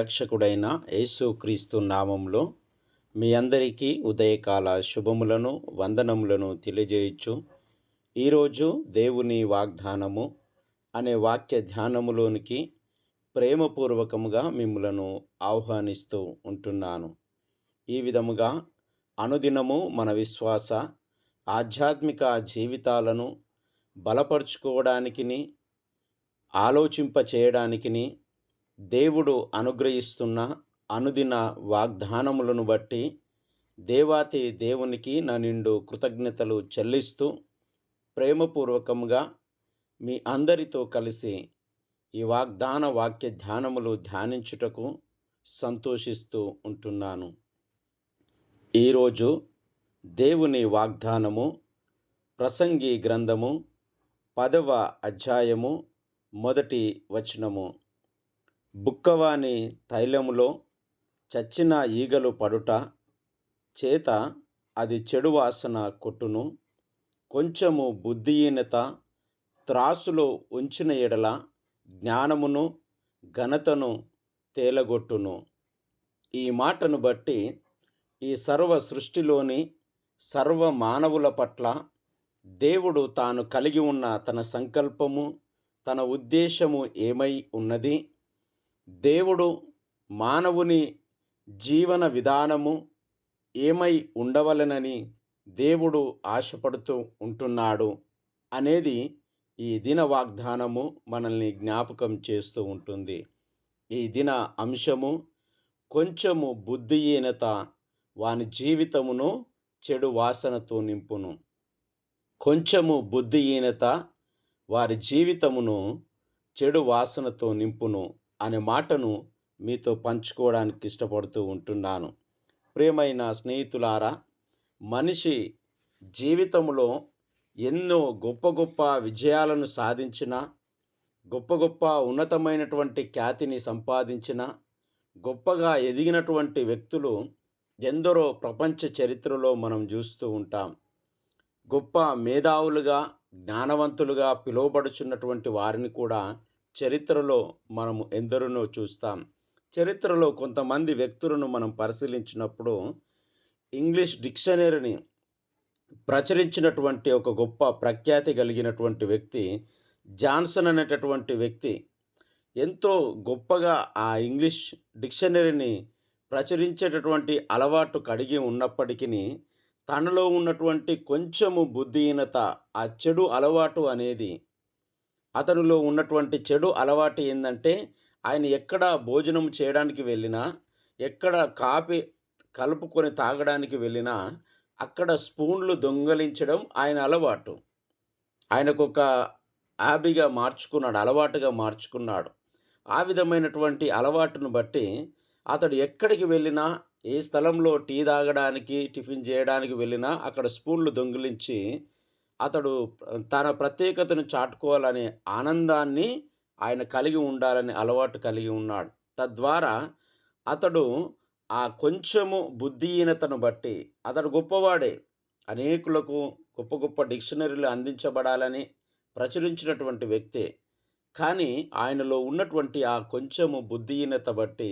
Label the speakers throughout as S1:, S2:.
S1: రక్షకుడైన యేసుక్రీస్తు నామంలో మీ అందరికీ ఉదయకాల శుభములను వందనములను తెలియజేయచ్చు ఈరోజు దేవుని వాగ్దానము అనే వాక్య ధ్యానములోనికి ప్రేమపూర్వకముగా మిమ్మలను ఆహ్వానిస్తూ ఉంటున్నాను. ఈ విధముగా అనుదినము మన విశ్వాస ఆధ్యాత్మిక జీవితాలను బలపరుచుకోవడానికిని ఆలోచింప చేయడానికిని దేవుడు అనుగ్రహిస్తున్న అనుదిన వాగ్దానములను బట్టి దేవాతి దేవునికి నా నిండు కృతజ్ఞతలు చెల్లిస్తూ ప్రేమపూర్వకంగా మీ అందరితో కలిసి ఈ వాగ్దాన వాక్య ధ్యానములు ధ్యానించుటకు సంతోషిస్తూ ఉంటున్నాను. ఈరోజు దేవుని వాగ్దానము ప్రసంగి గ్రంథము పదవ అధ్యాయము మొదటి వచనము. బుక్కవాని తైలములో చచ్చిన ఈగలు పడుట చేత అది చెడు వాసన కొట్టును. కొంచెము బుద్ధిహీనత త్రాసులో ఉంచిన ఎడల జ్ఞానమును ఘనతను తేలగొట్టును. ఈ మాటను బట్టి ఈ సర్వ సృష్టిలోని సర్వ మానవుల పట్ల దేవుడు తాను కలిగి ఉన్న తన సంకల్పము తన ఉద్దేశము ఏమై ఉన్నది? దేవుడు మానవుని జీవన విధానము ఏమై ఉండవలనని దేవుడు ఆశపడుతూ ఉంటున్నాడు అనేది ఈ దిన వాగ్దానము మనల్ని జ్ఞాపకం చేస్తూ ఉంటుంది. ఈ దిన అంశము కొంచెము బుద్ధిహీనత వాని జీవితమును చెడు వాసనతో నింపును. కొంచెము బుద్ధిహీనత వారి జీవితమును చెడు వాసనతో నింపును. అనే మాటను మీతో పంచుకోవడానికి ఇష్టపడుతూ ఉంటున్నాను. ప్రియమైన స్నేహితులారా మనిషి జీవితంలో ఎన్నో గొప్ప గొప్ప విజయాలను సాధించిన గొప్ప గొప్ప ఉన్నతమైనటువంటి ఖ్యాతిని సంపాదించిన గొప్పగా ఎదిగినటువంటి వ్యక్తులు ఎందరో ప్రపంచ చరిత్రలో మనం చూస్తూ ఉంటాం. గొప్ప మేధావులుగా జ్ఞానవంతులుగా పిలువబడుచున్నటువంటి వారిని కూడా చరిత్రలో మనము ఎందరినో చూస్తాం. చరిత్రలో కొంతమంది వ్యక్తులను మనం పరిశీలించినప్పుడు ఇంగ్లీష్ డిక్షనరీని ప్రచురించినటువంటి ఒక గొప్ప ప్రఖ్యాతి కలిగినటువంటి వ్యక్తి జాన్సన్ అనేటటువంటి వ్యక్తి ఎంతో గొప్పగా ఆ ఇంగ్లీష్ డిక్షనరీని ప్రచురించేటటువంటి అలవాటు కడిగి ఉన్నప్పటికీ తనలో ఉన్నటువంటి కొంచెము బుద్ధిహీనత ఆ చెడు అలవాటు అనేది అతనిలో ఉన్నటువంటి చెడు అలవాటు ఏంటంటే ఆయన ఎక్కడ భోజనం చేయడానికి వెళ్ళినా ఎక్కడ కాఫీ కలుపుకొని తాగడానికి వెళ్ళినా అక్కడ స్పూన్లు దొంగలించడం ఆయన అలవాటు. ఆయనకు ఒక హ్యాబీగా మార్చుకున్నాడు అలవాటుగా మార్చుకున్నాడు. ఆ విధమైనటువంటి అలవాటును బట్టి అతడు ఎక్కడికి వెళ్ళినా ఏ స్థలంలో టీ తాగడానికి టిఫిన్ చేయడానికి వెళ్ళినా అక్కడ స్పూన్లు దొంగిలించి అతడు తన ప్రత్యేకతను చాటుకోవాలనే ఆనందాన్ని ఆయన కలిగి ఉండాలని అలవాటు కలిగి ఉన్నాడు. తద్వారా అతడు ఆ కొంచెము బుద్ధిహీనతను బట్టి అతడు గొప్పవాడే. అనేకులకు గొప్ప గొప్ప డిక్షనరీలు అందించబడాలని ప్రచురించినటువంటి వ్యక్తే. కానీ ఆయనలో ఉన్నటువంటి ఆ కొంచెము బుద్ధిహీనత బట్టి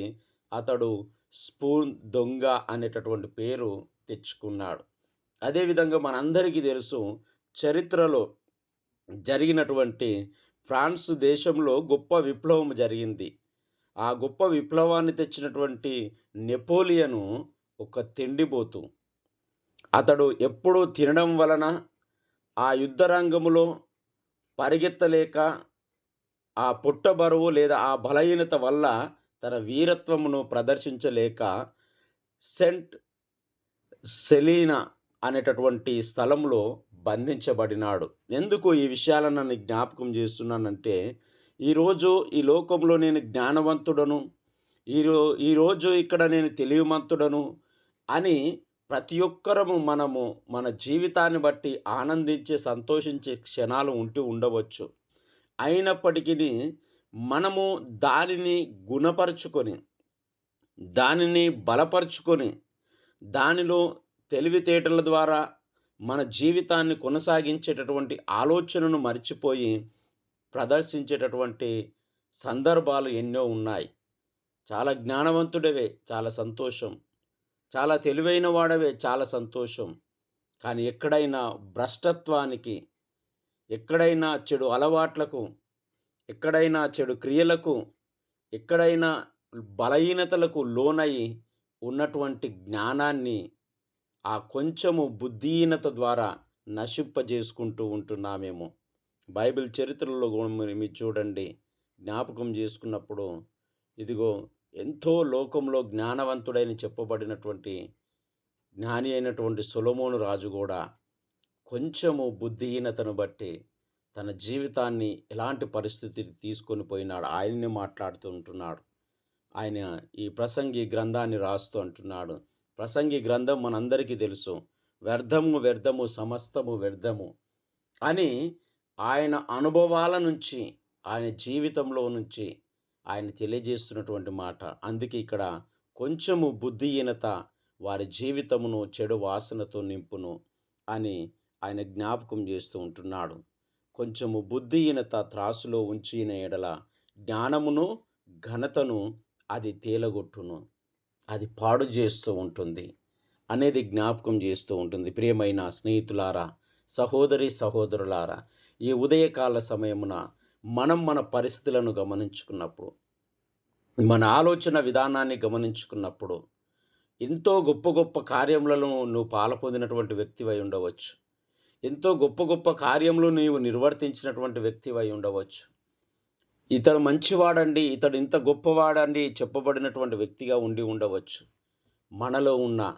S1: అతడు స్పూన్ దొంగ అనేటటువంటి పేరు తెచ్చుకున్నాడు. అదేవిధంగా మనందరికీ తెలుసు చరిత్రలో జరిగినటువంటి ఫ్రాన్స్ దేశంలో గొప్ప విప్లవం జరిగింది. ఆ గొప్ప విప్లవాన్ని తెచ్చినటువంటి నెపోలియను ఒక తిండిపోతు అతడు ఎప్పుడూ తినడం వలన ఆ యుద్ధ రంగములో పరిగెత్తలేక ఆ పుట్ట బరువు లేదా ఆ బలహీనత వల్ల తన వీరత్వమును ప్రదర్శించలేక సెంట్ సెలీనా అనేటటువంటి స్థలంలో బంధించబడినాడు. ఎందుకు ఈ విషయాలను నన్ను జ్ఞాపకం చేస్తున్నానంటే ఈరోజు ఈ లోకంలో నేను జ్ఞానవంతుడను ఈరో ఈరోజు ఇక్కడ నేను తెలివిమంతుడను అని ప్రతి ఒక్కరము మనము మన జీవితాన్ని బట్టి ఆనందించే సంతోషించే క్షణాలు ఉంటూ ఉండవచ్చు. అయినప్పటికీ మనము దానిని గుణపరుచుకొని దానిని బలపరుచుకొని దానిలో తెలివితేటల ద్వారా మన జీవితాన్ని కొనసాగించేటటువంటి ఆలోచనను మర్చిపోయి ప్రదర్శించేటటువంటి సందర్భాలు ఎన్నో ఉన్నాయి. చాలా జ్ఞానవంతుడవే చాలా సంతోషం. చాలా తెలివైన వాడవే చాలా సంతోషం. కానీ ఎక్కడైనా భ్రష్టత్వానికి ఎక్కడైనా చెడు అలవాట్లకు ఎక్కడైనా చెడు క్రియలకు ఎక్కడైనా బలహీనతలకు లోనై ఉన్నటువంటి జ్ఞానాన్ని ఆ కొంచెము బుద్ధిహీనత ద్వారా నశింపజేసుకుంటూ ఉంటున్నామేమో. బైబిల్ చరిత్రలో కూడా మీరు చూడండి. జ్ఞాపకం చేసుకున్నప్పుడు ఇదిగో ఎంతో లోకంలో జ్ఞానవంతుడైన చెప్పబడినటువంటి జ్ఞాని అయినటువంటి సొలొమోను రాజు కూడా కొంచెము బుద్ధిహీనతను బట్టి తన జీవితాన్ని ఎలాంటి పరిస్థితిని తీసుకొని పోయినాడు. ఆయన్ని మాట్లాడుతూ ఉంటున్నాడు. ఆయన ఈ ప్రసంగి గ్రంథాన్ని రాస్తూ అంటున్నాడు. ప్రసంగి గ్రంథం మనందరికీ తెలుసు. వ్యర్థము వ్యర్థము సమస్తము వ్యర్థము అని ఆయన అనుభవాల నుంచి ఆయన జీవితంలో నుంచి ఆయన తెలియజేస్తున్నటువంటి మాట. అందుకే ఇక్కడ కొంచెము బుద్ధిహీనత వారి జీవితమును చెడు వాసనతో నింపును అని ఆయన జ్ఞాపకం చేస్తూ ఉంటున్నాడు. కొంచెము బుద్ధిహీనత త్రాసులో ఉంచిన ఎడల జ్ఞానమును ఘనతను అది తేలగొట్టును. అది పాడు చేస్తూ ఉంటుంది అనేది జ్ఞాపకం చేస్తూ ఉంటుంది. ప్రియమైన స్నేహితులారా సహోదరి సహోదరులారా ఈ ఉదయకాల సమయమున మనం మన పరిస్థితులను గమనించుకున్నప్పుడు మన ఆలోచన విధానాన్ని గమనించుకున్నప్పుడు ఎంతో గొప్ప గొప్ప కార్యములను నువ్వు పాల్పొందినటువంటి వ్యక్తివై ఉండవచ్చు. ఎంతో గొప్ప గొప్ప కార్యములు నీవు నిర్వర్తించినటువంటి వ్యక్తివై ఉండవచ్చు. ఇతడు మంచివాడండి ఇతడు ఇంత గొప్పవాడండి చెప్పబడినటువంటి వ్యక్తిగా ఉండి ఉండవచ్చు. మనలో ఉన్న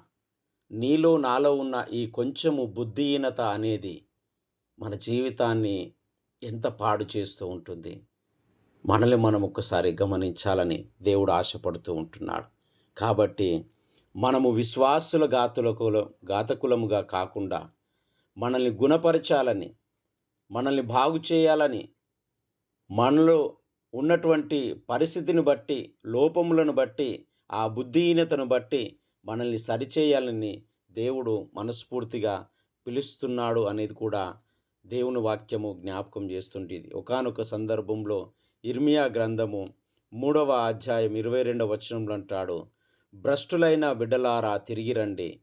S1: నీలో నాలో ఉన్న ఈ కొంచెము బుద్ధిహీనత అనేది మన జీవితాన్ని ఎంత పాడు చేస్తూ ఉంటుంది. మనల్ని మనం ఒక్కసారి గమనించాలని దేవుడు ఆశపడుతూ ఉంటున్నాడు. కాబట్టి మనము విశ్వాసుల గాతులకు ఘాతకులముగా కాకుండా మనల్ని గుణపరచాలని మనల్ని బాగు చేయాలని మనలో ఉన్నటువంటి పరిస్థితిని బట్టి లోపములను బట్టి ఆ బుద్ధిహీనతను బట్టి మనల్ని సరిచేయాలని దేవుడు మనస్ఫూర్తిగా పిలుస్తున్నాడు అనేది కూడా దేవుని వాక్యము జ్ఞాపకం చేస్తుంటుంది ఒకానొక సందర్భంలో ఇర్మియా గ్రంథము మూడవ అధ్యాయం ఇరవై రెండవ వచనంలో అంటాడు భ్రష్టులైన బిడ్డలారా తిరిగి రండి.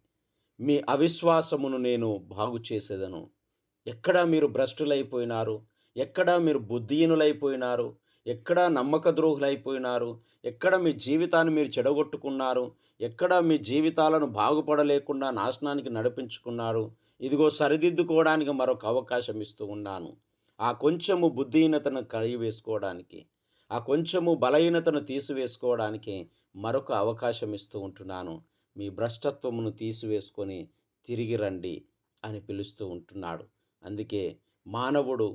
S1: మీ అవిశ్వాసమును నేను బాగు చేసేదను. ఎక్కడ మీరు భ్రష్టులైపోయినారు? ఎక్కడ మీరు బుద్ధిహీనులైపోయినారు? ఎక్కడ నమ్మక ద్రోహులైపోయినారు ఎక్కడ మీ జీవితాన్ని మీరు చెడగొట్టుకున్నారు? ఎక్కడ మీ జీవితాలను బాగుపడలేకుండా నాశనానికి నడిపించుకున్నారు? ఇదిగో సరిదిద్దుకోవడానికి మరొక అవకాశం ఇస్తూ ఉన్నాను. ఆ కొంచెము బుద్ధిహీనతను కలిగి వేసుకోవడానికి ఆ కొంచెము బలహీనతను తీసివేసుకోవడానికి మరొక అవకాశం ఇస్తూ ఉంటున్నాను. మీ భ్రష్టత్వమును తీసివేసుకొని తిరిగి రండి అని పిలుస్తూ ఉంటున్నాడు. అందుకే మానవుడు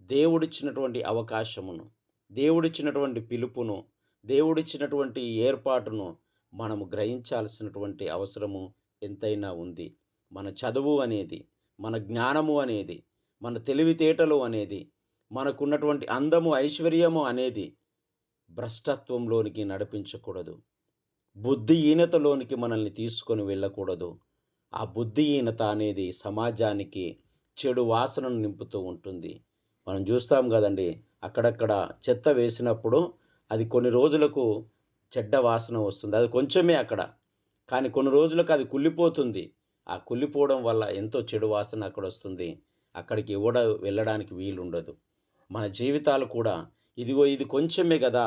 S1: దేవుడిచ్చినటువంటి అవకాశమును దేవుడిచ్చినటువంటి పిలుపును దేవుడిచ్చినటువంటి ఏర్పాటును మనము గ్రహించాల్సినటువంటి అవసరము ఎంతైనా ఉంది. మన చదువు అనేది మన జ్ఞానము అనేది మన తెలివితేటలు అనేది మనకున్నటువంటి అందము ఐశ్వర్యము అనేది భ్రష్టత్వంలోనికి నడిపించకూడదు. బుద్ధిహీనతలోనికి మనల్ని తీసుకొని వెళ్ళకూడదు. ఆ బుద్ధిహీనత అనేది సమాజానికి చెడు వాసనను నింపుతూ ఉంటుంది. మనం చూస్తాం కదండి అక్కడక్కడ చెత్త వేసినప్పుడు అది కొన్ని రోజులకు చెడ్డ వాసన వస్తుంది. అది కొంచెమే అక్కడ కానీ కొన్ని రోజులకు అది కుళ్ళిపోతుంది. ఆ కుళ్ళిపోవడం వల్ల ఎంతో చెడు వాసన అక్కడ వస్తుంది. అక్కడికి ఇవ్వడ వెళ్ళడానికి వీలుండదు. మన జీవితాలు కూడా ఇదిగో ఇది కొంచెమే కదా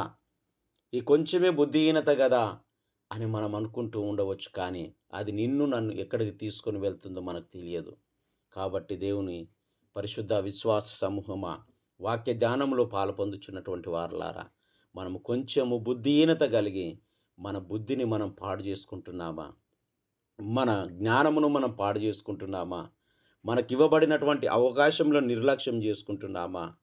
S1: ఈ కొంచెమే బుద్ధిహీనత కదా అని మనం అనుకుంటూ ఉండవచ్చు కానీ అది నిన్ను నన్ను ఎక్కడికి తీసుకొని వెళ్తుందో మనకు తెలియదు. కాబట్టి దేవుని పరిశుద్ధ విశ్వాస సమూహమా? వాక్య ధ్యానంలో పాల్పొందుచున్నటువంటి వారలారా మనము కొంచెము బుద్ధిహీనత కలిగి మన బుద్ధిని మనం పాడు చేసుకుంటున్నామా? మన జ్ఞానమును మనం పాడు చేసుకుంటున్నామా? మనకివ్వబడినటువంటి అవకాశంలో నిర్లక్ష్యం చేసుకుంటున్నామా?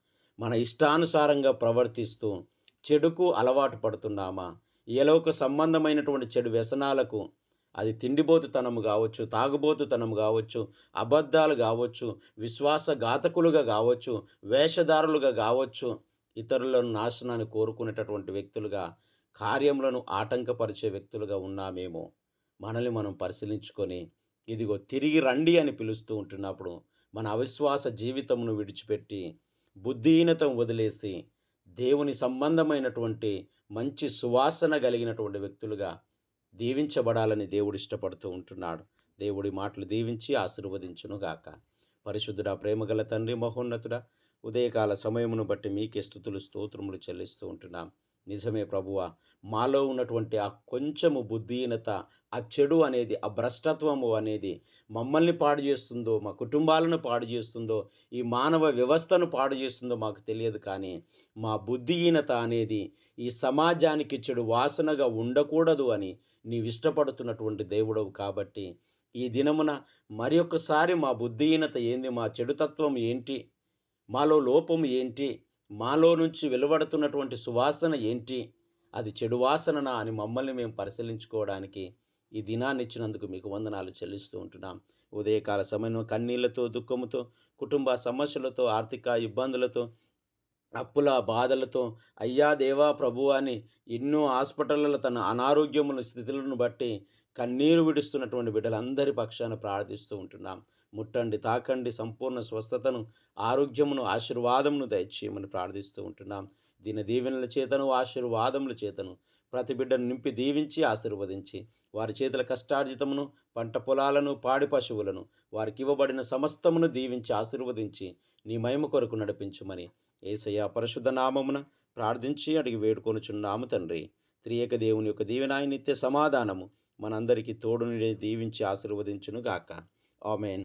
S1: మన ఇష్టానుసారంగా ప్రవర్తిస్తూ చెడుకు అలవాటు పడుతున్నామా? ఏలోక సంబంధమైనటువంటి చెడు వ్యసనాలకు అది తిండిబోతుతనము కావచ్చు తాగుబోతుతనము కావచ్చు అబద్ధాలు కావచ్చు విశ్వాసఘాతకులుగా కావచ్చు వేషధారులుగా కావచ్చు ఇతరులను నాశనాన్ని కోరుకునేటటువంటి వ్యక్తులుగా కార్యములను ఆటంకపరిచే వ్యక్తులుగా ఉన్నామేమో. మనల్ని మనం పరిశీలించుకొని ఇదిగో తిరిగి రండి అని పిలుస్తూ ఉంటున్నప్పుడు మన అవిశ్వాస జీవితమును విడిచిపెట్టి బుద్ధిహీనతను వదిలేసి దేవుని సంబంధమైనటువంటి మంచి సువాసన కలిగినటువంటి వ్యక్తులుగా దీవించబడాలని దేవుడు ఇష్టపడుతూ ఉంటున్నాడు. దేవుడి మాటలు దీవించి ఆశీర్వదించునుగాక పరిశుద్ధుడా ప్రేమగల తండ్రి మహోన్నతుడా ఉదయకాల సమయమును బట్టి మీకే స్థుతులు స్తోత్రములు చెల్లిస్తూ ఉంటున్నాం. నిజమే ప్రభువా. మాలో ఉన్నటువంటి ఆ కొంచెము బుద్ధిహీనత ఆ చెడు అనేది ఆ భ్రష్టత్వము అనేది మమ్మల్ని పాడు చేస్తుందో మా కుటుంబాలను పాడు చేస్తుందో ఈ మానవ వ్యవస్థను పాడు చేస్తుందో మాకు తెలియదు కానీ మా బుద్ధిహీనత అనేది ఈ సమాజానికి చెడు వాసనగా ఉండకూడదు అని నీవు ఇష్టపడుతున్నటువంటి దేవుడవు కాబట్టి ఈ దినమున మరి ఒక్కసారి మా బుద్ధిహీనత ఏంది మా చెడుతత్వం ఏంటి మాలో లోపం ఏంటి మాలో నుంచి వెలువడుతున్నటువంటి సువాసన ఏంటి? అది చెడు వాసననా అని మమ్మల్ని మేము పరిశీలించుకోవడానికి ఈ దినాన్ని ఇచ్చినందుకు మీకు వందనాలు చెల్లిస్తూ ఉంటున్నాం. ఉదయకాల సమయంలో కన్నీళ్ళతో దుఃఖముతో కుటుంబ సమస్యలతో ఆర్థిక ఇబ్బందులతో అప్పుల బాధలతో అయ్యా దేవా ప్రభు అని ఎన్నో హాస్పిటళ్ళలో తన అనారోగ్యముల స్థితులను బట్టి కన్నీరు విడుస్తున్నటువంటి బిడ్డలందరి పక్షాన ప్రార్థిస్తూ ఉంటున్నాం. ముట్టండి తాకండి సంపూర్ణ స్వస్థతను ఆరోగ్యమును ఆశీర్వాదమును దయచేయమని ప్రార్థిస్తూ ఉంటున్నాం. దీని దీవెనల చేతను ఆశీర్వాదముల చేతను. ప్రతి బిడ్డను నింపి దీవించి ఆశీర్వదించి వారి చేతుల కష్టార్జితమును పంట పొలాలను పాడి పశువులను వారికి ఇవ్వబడిన సమస్తమును దీవించి ఆశీర్వదించి నీ మహిమ కొరకు నడిపించుమని ఏసయ్య పరిశుద్ధ నామమున ప్రార్థించి అడిగి వేడుకొనుచున్నాము తండ్రి. త్రియక దేవుని యొక్క దీవెనాయ నిత్య సమాధానము మనందరికీ తోడుని దీవించి ఆశీర్వదించునుగాక. ఆమెన్.